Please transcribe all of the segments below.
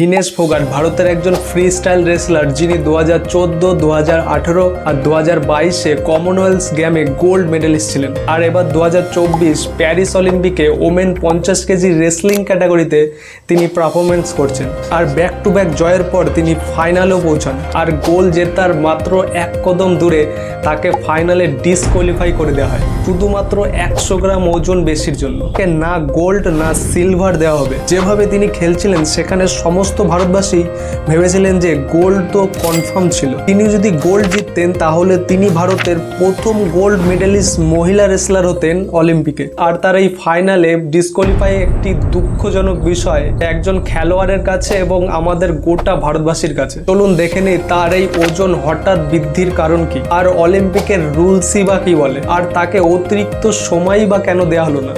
ভিনেশ ফোগাট ভারতের একজন free style wrestler যিনি দু হাজার চোদ্দ দু হাজার আঠেরো আর দু হাজার বাইশে কমনওয়েলথ গেমে গোল্ড মেডেলিস্ট ছিলেন। আর এবার দু হাজার চব্বিশ প্যারিস অলিম্পিকে ওমেন পঞ্চাশ কেজি রেসলিং ক্যাটাগরিতে তিনি পারফরমেন্স করছেন। আর ব্যাক টু ব্যাক জয়ের পর তিনি ফাইনালেও পৌঁছান। আর গোল জেতার মাত্র এক কদম দূরে তাকে ফাইনালে ডিসকোয়ালিফাই করে দেওয়া হয়। শুধুমাত্র একশো গ্রাম ওজন বেশির জন্য। না গোল্ড না সিলভার দেওয়া হবে। যেভাবে তিনি খেলছিলেন, সেখানে সমস্ত ভারতবাসী ভেবেছিলেন যে গোল্ড তো কনফার্ম ছিল। তিনি যদি গোল্ড জিততেন, তাহলে তিনি ভারতের প্রথম গোল্ড মেডেলিস্ট মহিলা রেসলার হতেন অলিম্পিকে। আর তার এই ফাইনালে ডিসকোয়ালিফাই একটি দুঃখজনক বিষয় একজন খেলোয়াড়ের কাছে এবং আমাদের গোটা ভারতবাসীর কাছে। চলুন দেখে নিই তার এই ওজন হঠাৎ বৃদ্ধির কারণ কি, আর অলিম্পিকের রুলসই বা কি বলে, আর তাকে অতিরিক্ত সময়ই বা কেন দেওয়া হলো না?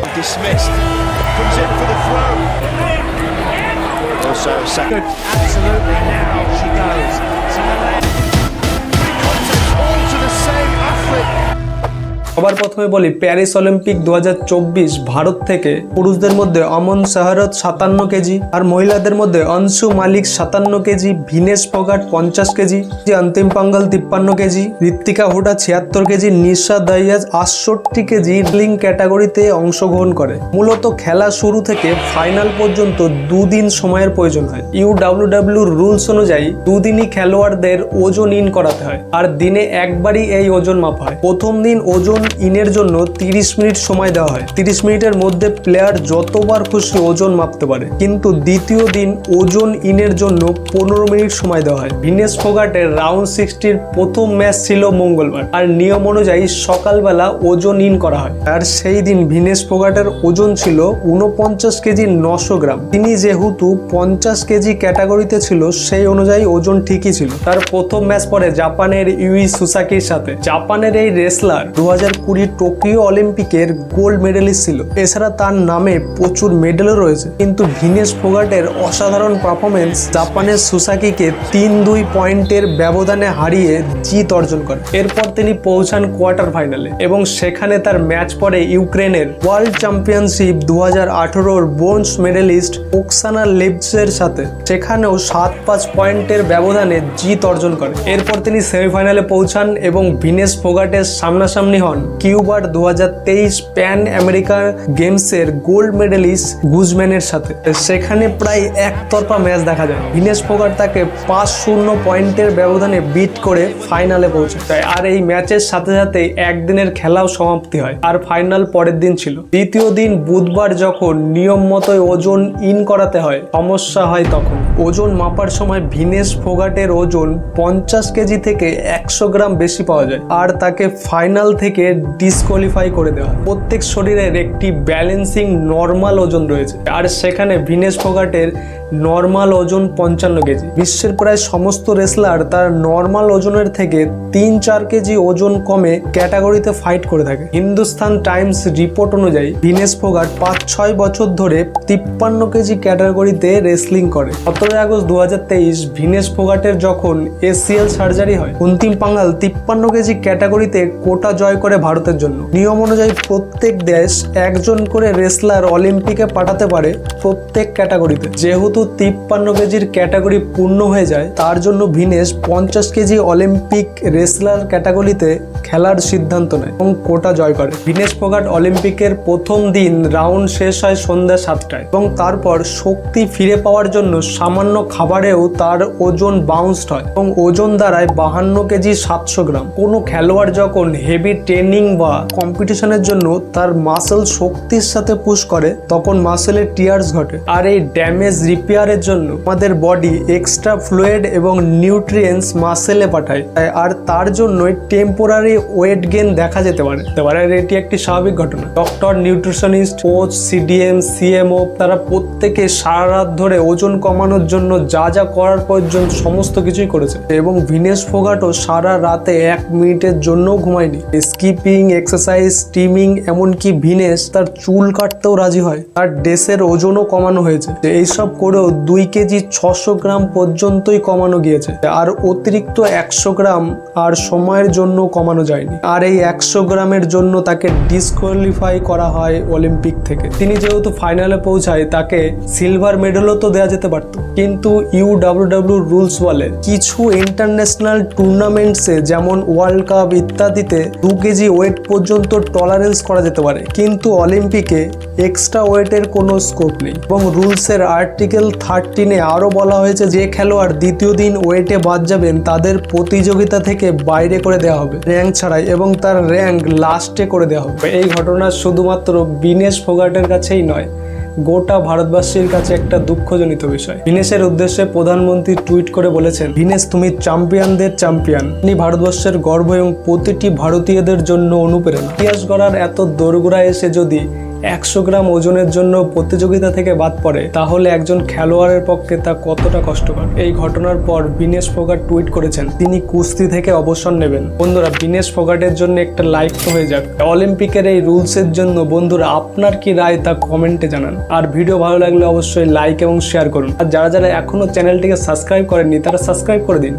Also, second. Absolutely, now she goes. সবার প্রথমে বলি প্যারিস অলিম্পিক দু হাজার চব্বিশ ভারত থেকে পুরুষদের মধ্যে অমন শাহরত সাতান্ন কেজি আর মহিলাদের মধ্যে অংশু মালিক সাতান্ন কেজি, ভিনেশ ফোগাট পঞ্চাশ কেজি অন্তিম পাঙ্গাল তিপ্পান্ন কেজি, ঋত্বিকা হুডা ছিয়াত্তর কেজি, নিশা দাইয়াজ আটষট্টি কেজি লিং ক্যাটাগরিতে অংশগ্রহণ করে। মূলত খেলা শুরু থেকে ফাইনাল পর্যন্ত দুদিন সময়ের প্রয়োজন হয়। ইউ ডাব্লিউ রুলস অনুযায়ী দুদিনই খেলোয়াড়দের ওজন ইন করাতে হয়। আর দিনে একবারই এই ওজন মাপা হয়। প্রথম দিন ওজন ইনের জন্য তিরিশ মিনিট সময় দেওয়া হয়। তিরিশ মিনিটের মধ্যে প্লেয়ার যতবার খুশি ওজন মাপতে পারে। কিন্তু দ্বিতীয় দিন ওজন ইনের জন্য পনেরো মিনিট সময় দেওয়া হয়। ভিনেস ফোগাটের রাউন্ড সিক্সটির প্রথম ম্যাচ ছিল মঙ্গলবার। আর নিয়ম অনুযায়ী সকালবেলা ওজন ইন করা হয়। আর সেই দিন ভিনেস ফোগাটের ওজন ছিল উনপঞ্চাশ কেজি নশো গ্রাম। তিনি যেহেতু পঞ্চাশ কেজি ক্যাটাগরিতে ছিল, সেই অনুযায়ী ওজন ঠিকই ছিল। তার প্রথম ম্যাচ পরে জাপানের ইউই সুসাকির সাথে। জাপানের এই রেসলার দু কুড়ি টোকিও অলিম্পিকের গোল্ড মেডেলিস্ট ছিল। এছাড়া তার নামে প্রচুর মেডেলও রয়েছে। কিন্তু ভিনেস ফোগাটের অসাধারণ পারফরমেন্স জাপানের সুসাকিকে তিন দুই পয়েন্টের ব্যবধানে হারিয়ে জিত অর্জন করে। এরপর তিনি পৌঁছান কোয়ার্টার ফাইনালে এবং সেখানে তার ম্যাচ পরে ইউক্রেনের ওয়ার্ল্ড চ্যাম্পিয়নশিপ দু হাজার আঠেরোর ব্রোঞ্জ মেডেলিস্ট ওকসানা লেবসের সাথে। সেখানেও সাত পাঁচ পয়েন্টের ব্যবধানে জিত অর্জন করে। এরপর তিনি সেমিফাইনালে পৌঁছান এবং ভিনেস ফোগাটের সামনাসামনি হন। কিউবার দু হাজার তেইশ প্যান আমেরিকান গেমসের গোল্ড মেডেলিস্ট গুজম্যানের সাথে। সেখানে প্রায় একতরফা ম্যাচ দেখা যায়। ভিনেস ফোগাট তাকে পাঁচ শূন্য পয়েন্টের ব্যবধানে বিট করে ফাইনালে পৌঁছে যায় আর এই ম্যাচের সাথে সাথে একদিনের খেলাও সমাপ্তি হয়। আর ফাইনাল পরের দিন ছিল। দ্বিতীয় দিন বুধবার যখন নিয়ম মতোই ওজন ইন করাতে হয়, সমস্যা হয় তখন। ওজন মাপার সময় ভিনেস ফোগাটের ওজন পঞ্চাশ কেজি থেকে একশো গ্রাম বেশি পাওয়া যায়। আর তাকে ফাইনাল থেকে ডিসকোয়ালিফাই করে দেওয়া প্রত্যেক শরীরের একটি ব্যালেন্সিং নর্মাল ওজন রয়েছে। আর সেখানে ভিনেশ ফোগাটের নর্মাল ওজন পঞ্চান্ন কেজি। বিশ্বের প্রায় সমস্ত রেসলার তার নর্মাল ওজনের থেকে তিন চার কেজি ওজন কমে ক্যাটাগরিতে ফাইট করে থাকে। হিন্দুস্তান টাইমস রিপোর্ট অনুযায়ী ভিনেস ফোগাট পাঁচ ছয় বছর ধরে তিপ্পান্ন কেজি ক্যাটাগরিতে রেসলিং করে। সতেরোই আগস্ট দু ভিনেস ফোগাটের যখন এসিএল সার্জারি হয়, অন্তিম পাঙ্গাল তিপ্পান্ন কেজি ক্যাটাগরিতে কোটা জয় করে ভারতের জন্য। নিয়ম অনুযায়ী প্রত্যেক দেশ একজন করে রেসলার অলিম্পিকে পাঠাতে পারে প্রত্যেক ক্যাটাগরিতে যেহেতু তিপ্পান্ন কেজির ক্যাটাগরি পূর্ণ হয়ে যায়। তার জন্য ভিনেস পঞ্চাশ কেজি অলিম্পিক রেসলার ক্যাটাগরিতে খেলার সিদ্ধান্ত নেয় এবং কোটা জয় করে। ভিনেস ফোগাট অলিম্পিকের প্রথম দিন রাউন্ড শেষ হয় সন্ধ্যা সাতটায় এবং তারপর শক্তি ফিরে পাওয়ার জন্য সামান্য খাবারেও তার ওজন বাউন্সড হয় এবং ওজন দাঁড়ায় বাহান্ন কেজি সাতশো গ্রাম। কোনো খেলোয়াড় যখন হেভি ট্রেনিং বা কম্পিটিশনের জন্য তার মাসেল শক্তির সাথে পুশ করে, তখন মাসেলের টিয়ার্স ঘটে। আর এই ড্যামেজ রিপেয়ারের জন্য আমাদের বডি এক্সট্রা ফ্লুয়েড এবং নিউট্রিয়েন্টস মাসেলে পাঠায়। আর তার জন্যই টেম্পোরারি ওয়েট গেন দেখা যেতে পারে। আর এটি একটি স্বাভাবিক ঘটনা। Doctor nutritionist coach CDM CMO তারা প্রত্যেকে সারা রাত ধরে ওজন কমানোর জন্য যা যা করার প্রয়োজন সমস্ত কিছুই করেছে। এবং ভিনেস ফোগাটও সারা রাতে এক মিনিটের জন্যও ঘুমায়নি। স্কিপিং এক্সারসাইজ স্টিমিং এমনকি ভিনেস তার চুল কাটতেও রাজি হয়। তার ড্রেসের ওজনও কমানো হয়েছে। এইসব করেও তারপরেও দুই কেজি ছশো গ্রাম পর্যন্তই কমানো গিয়েছে। আর অতিরিক্ত একশো গ্রাম আর সময়ের জন্য কমানো যায়নি। আর এই একশো গ্রামের জন্য তাকে ডিসকোয়ালিফাই করা হয় অলিম্পিক থেকে। তিনি যেহেতু ফাইনালে পৌঁছায়, তাকে সিলভার মেডেলও তো দেওয়া যেতে পারত। কিন্তু ইউ ডাব্লিউ রুলস বলে, কিছু ইন্টারন্যাশনাল টুর্নামেন্টসে যেমন ওয়ার্ল্ড কাপ ইত্যাদিতে দু কেজি ওয়েট পর্যন্ত টলারেন্স করা যেতে পারে। কিন্তু অলিম্পিকে এক্সট্রা ওয়েটের কোনো স্কোপ নেই। এবং রুলসের আর্টিকেল থার্টিনে আরও বলা হয়েছে যে খেলোয়াড় দ্বিতীয় দিন ওয়েটে বাদ যাবেন, তাদের প্রতিযোগিতা থেকে বাইরে করে দেওয়া হবে। র্যাঙ্ক ছাড়াই এবং তার র্যাঙ্ক লাস্টে করে দেওয়া হবে। এই ঘটনা শুধুমাত্র বিনেশ ফোগাটের কাছেই নয়, গোটা ভারতবাসীর কাছে একটা দুঃখজনিত বিষয়। ভিনেশের উদ্দেশ্যে প্রধানমন্ত্রী টুইট করে বলেছেন ভিনেশ তুমি চ্যাম্পিয়নদের চ্যাম্পিয়ন। তিনি ভারতবর্ষের গর্ব এবং প্রতিটি ভারতীয়দের জন্য অনুপ্রেরণা। ইতিহাস গড়ার এত দোরগোড়া এসে যদি একশো গ্রাম ওজনের জন্য প্রতিযোগিতা থেকে বাদ পড়ে, তাহলে একজন খেলোয়াড়ের পক্ষে তা কতটা কষ্টকর? এই ঘটনার পর বিনেশ ফোগাট টুইট করেছেন, তিনি কুস্তি থেকে অবসর নেবেন। বন্ধুরা, বিনেশ ফোগাটের জন্য একটা লাইক তো হয়ে যাক। অলিম্পিকের এই রুলসের জন্য বন্ধুরা, আপনার কি রায় তা কমেন্টে জানান। আর ভিডিও ভালো লাগলে অবশ্যই লাইক এবং শেয়ার করুন। আর যারা যারা এখনও চ্যানেলটিকে সাবস্ক্রাইব করেননি, তারা সাবস্ক্রাইব করে দিন।